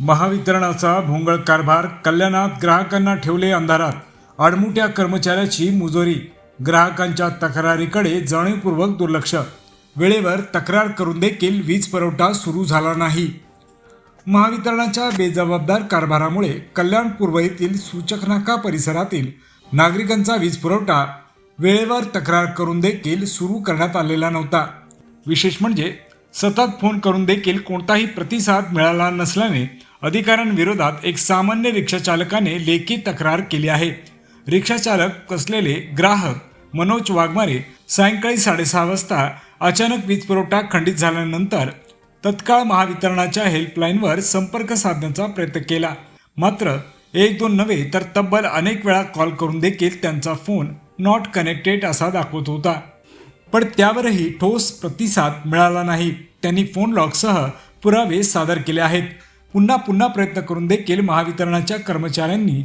महावितरणाचा भोंगळ कारभार कल्याणात ग्राहकांना ठेवले अंधारात. आडमुट्या कर्मचाऱ्याची मुजोरी. ग्राहकांच्या तक्रारीकडे जाणीवपूर्वक दुर्लक्ष. वेळेवर तक्रार करून देखील वीज पुरवठा सुरू झाला नाही. महावितरणाच्या बेजबाबदार कारभारामुळे कल्याण पूर्व येथील सूचकनाका परिसरातील नागरिकांचा वीज पुरवठा वेळेवर तक्रार करून देखील सुरू करण्यात आलेला नव्हता. विशेष म्हणजे सतत फोन करून देखील कोणताही प्रतिसाद मिळाला नसल्याने अधिकाऱ्यांविरोधात एक सामान्य रिक्षाचालकाने लेखी तक्रार केली आहे. रिक्षाचालक असलेले ग्राहक मनोज वाघमारे सायंकाळी साडेसहा वाजता अचानक वीज पुरवठा खंडित झाल्यानंतर तत्काळ महावितरणाच्या हेल्पलाईनवर संपर्क साधण्याचा प्रयत्न केला. मात्र एक दोन नव्हे तर तब्बल अनेक वेळा कॉल करून देखील त्यांचा फोन नॉट कनेक्टेड असा दाखवत होता. पण त्यावरही ठोस प्रतिसाद मिळाला नाही. त्यांनी फोन लॉकसह पुरावे सादर केले आहेत. पुन्हा पुन्हा प्रयत्न करून देखील महावितरणाच्या कर्मचाऱ्यांनी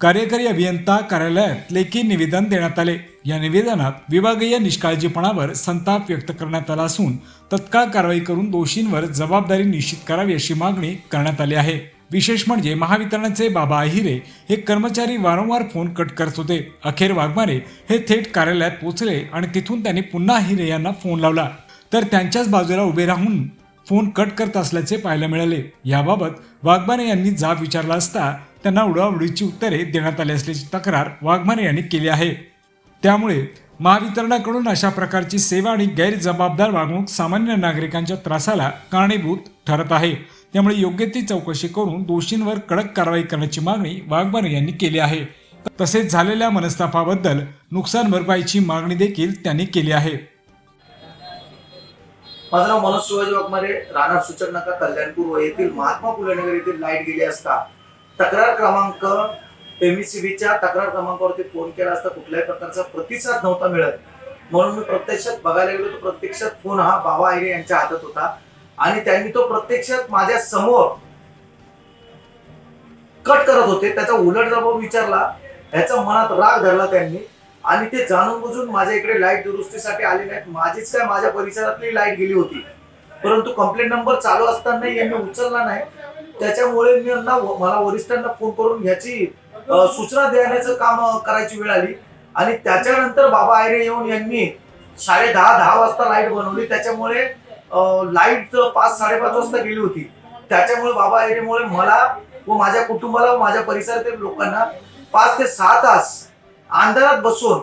कार्यकारी अभियंता कार्यालयात लेखी निवेदन देण्यात आले. या निवेदनात विभागीय निष्काळजीपणावर संताप व्यक्त करण्यात आला असून तत्काळ कारवाई करून दोषींवर जबाबदारी निश्चित करावी अशी मागणी करण्यात आली आहे. विशेष म्हणजे महावितरणाचे बाबा अहिरे हे कर्मचारी वारंवार फोन कट करत होते. अखेर वाघमारे हे थेट कार्यालयात पोहोचले आणि तिथून त्यांनी पुन्हा अहिरे यांना फोन लावला. तर त्यांच्याच बाजूला उभे राहून फोन कट करत असल्याचे पाहायला मिळाले. याबाबत वाघमारे यांनी जाब विचारला असता त्यांना उडावडीची उत्तरे देण्यात आली असल्याची तक्रार वाघमारे यांनी केली आहे. त्यामुळे महावितरणाकडून अशा प्रकारची सेवा आणि गैरजबाबदार वागणूक सामान्य नागरिकांच्या त्रासाला कारणीभूत ठरत आहे. त्यामुळे योग्य ती चौकशी करून दोषींवर कडक कारवाई करण्याची मागणी वाघमारे यांनी केली आहे. तसेच झालेल्या मनस्तापाबद्दल नुकसान भरपाईची मागणी देखील त्यांनी केली आहे. माझं नाव मनोज शिवाजी वाघमारे राहणार सूचक नका कल्याणपूर येथील महात्मा फुले नगर येथील लाइट गेली असता. तक्रार क्रमांक एमईसीबीच्या तक्रार क्रमांकावरती फोन केला असता कुठल्याही प्रकारचा प्रतिसाद नव्हता मिळत. म्हणून मी प्रत्यक्षात बघायला गेलो तर प्रत्यक्षात फोन हा बाबा आयरे यांच्या हातात होता. आणि त्यांनी तो प्रत्यक्षात माझ्यासमोर कट करत होते. त्याचा उलट जबाब विचारला. ह्याचा मनात राग धरला त्यांनी. आणि ते जाणून बुजून माझ्या इकडे लाइट दुरुस्तीसाठी आले नाहीत. माझीच काय माझ्या परिसरातली लाइट गेली होती. परंतु कंप्लेंट नंबर चालू असताना यांनी उचलला नाही. त्याच्यामुळे मी यांना मला वरिष्ठांना फोन करून ह्याची सूचना देण्याचं काम करायची वेळ आली. आणि त्याच्यानंतर बाबा आयरे येऊन यांनी साडे दहा दहा वाजता लाइट बनवली. त्याच्यामुळे लाइट पाच साडेपाच वाजता गेली होती. त्याच्यामुळे बाबा आयरेमुळे मला व माझ्या कुटुंबाला व माझ्या परिसरातील लोकांना पाच ते सहा तास अंधारात बसून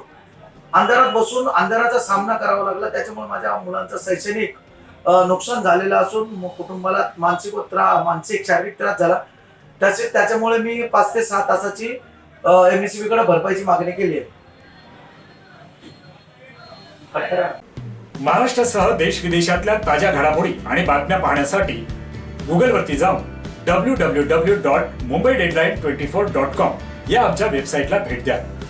अंधारात बसून अंधाराचा सामना करावा लागला. त्याच्यामुळे माझ्या मुलांचं शैक्षणिक नुकसान झालेलं असून कुटुंबाला मानसिक व त्रा मानसिक शारीरिक त्रास झाला. त्याचे त्याच्यामुळे मी पाच ते सहा तासाची एमएससीबी कडे भरपाईची मागणी केली आहे. महाराष्ट्रासह देश विदेशातल्या ताज्या घडामोडी आणि बातम्या पाहण्यासाठी गुगलवरती जाऊन W W W dot Mumbai deadline twenty four dot com या आमच्या वेबसाईटला भेट द्या.